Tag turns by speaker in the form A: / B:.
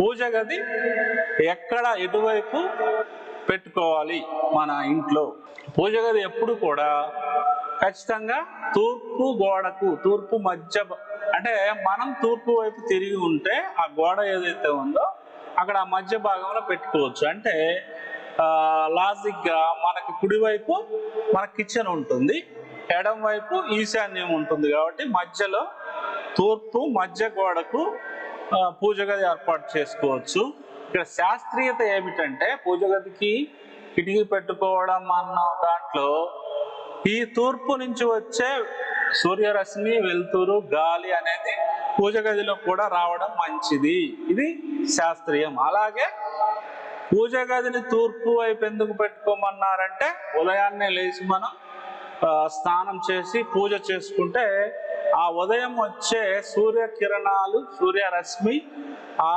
A: పూజ గది ఎక్కడ ఎటువైపు పెట్టుకోవాలి మన ఇంట్లో? పూజ గది ఎప్పుడు కూడా ఖచ్చితంగా తూర్పు గోడకు తూర్పు మధ్య అంటే మనం తూర్పు వైపు తిరిగి ఉంటే ఆ గోడ ఏదైతే ఉందో అక్కడ ఆ మధ్య భాగంలో పెట్టుకోవచ్చు. అంటే లాజిక్గా మనకి కుడివైపు మన కిచెన్ ఉంటుంది ఎడం వైపు ఈశాన్యం ఉంటుంది కాబట్టి మధ్యలో తూర్పు మధ్య గోడకు పూజగది పూజ గది ఏర్పాటు చేసుకోవచ్చు. ఇక్కడ శాస్త్రీయత ఏమిటంటే పూజ గదికి కిటికీ పెట్టుకోవడం అన్న దాంట్లో ఈ తూర్పు నుంచి వచ్చే సూర్యరశ్మి వెలుతురు గాలి అనేది పూజ గదిలో కూడా రావడం మంచిది. ఇది శాస్త్రీయం. అలాగే పూజ గదిని తూర్పు వైపు ఎందుకు పెట్టుకోమన్నారంటే ఉదయాన్నే లేచి మనం స్నానం చేసి పూజ చేసుకుంటే ఆ ఉదయం వచ్చే సూర్యకిరణాలు సూర్యరశ్మి ఆ